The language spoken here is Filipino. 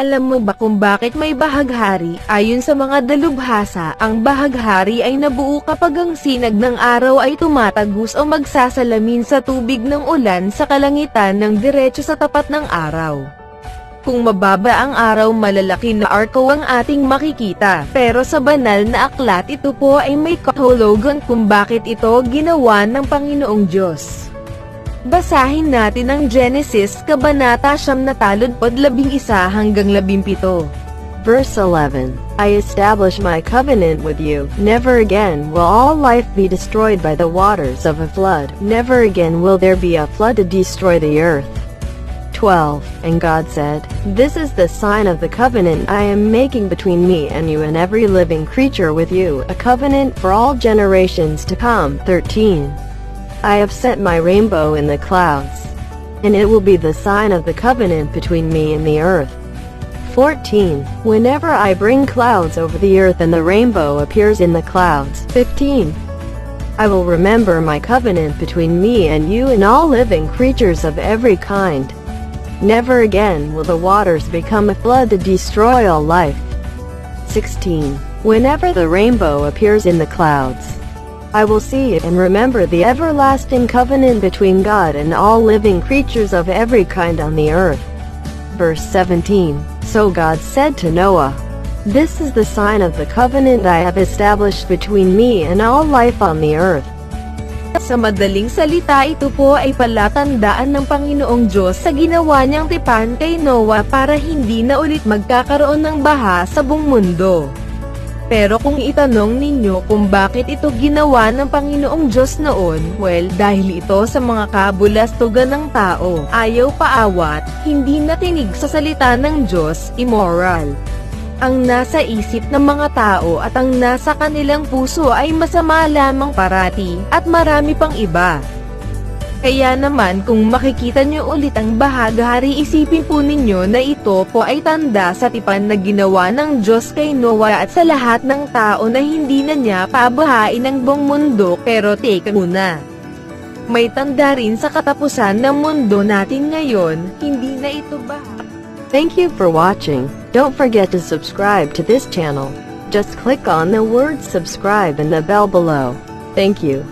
Alam mo ba kung bakit may bahaghari? Ayon sa mga dalubhasa, ang bahaghari ay nabuo kapag ang sinag ng araw ay tumatagos o magsasalamin sa tubig ng ulan sa kalangitan ng diretso sa tapat ng araw. Kung mababa ang araw malalaki na arko ang ating makikita. Pero sa banal na aklat ito po ay may kahulugan kung bakit ito ginawa ng Panginoong Diyos. Basahin natin ang Genesis Kabanata Siyam na taludpod labing isa hanggang labing pito. Verse 11 I establish my covenant with you. Never again will all life be destroyed by the waters of a flood. Never again will there be a flood to destroy the earth. 12 And God said, This is the sign of the covenant I am making between me and you and every living creature with you, a covenant for all generations to come. 13 I have set my rainbow in the clouds, and it will be the sign of the covenant between me and the earth. 14. Whenever I bring clouds over the earth and the rainbow appears in the clouds. 15. I will remember my covenant between me and you and all living creatures of every kind. Never again will the waters become a flood to destroy all life. 16. Whenever the rainbow appears in the clouds, I will see it and remember the everlasting covenant between God and all living creatures of every kind on the earth. Verse 17 So God said to Noah, This is the sign of the covenant I have established between me and all life on the earth. Sa madaling salita ito po ay palatandaan ng Panginoong Diyos sa ginawa niyang tipan kay Noah para hindi na ulit magkakaroon ng baha sa buong mundo. Pero kung itanong ninyo kung bakit ito ginawa ng Panginoong Diyos noon, well, dahil ito sa mga kabulastugan ng tao, ayaw paawat, hindi natinig sa salita ng Diyos, immoral. Ang nasa isip ng mga tao at ang nasa kanilang puso ay masama lamang parati, at marami pang iba. Kaya naman kung makikita nyo ulit ang bahaghari isipin po ninyo na ito po ay tanda sa tipan na ginawa ng Diyos kay Noah at sa lahat ng tao na hindi na niya pabahain ang buong mundo pero teka muna. May tanda rin sa katapusan ng mundo natin ngayon, hindi na ito baha. Thank you for watching. Don't forget to subscribe to this channel. Just click on the word subscribe and the bell below. Thank you.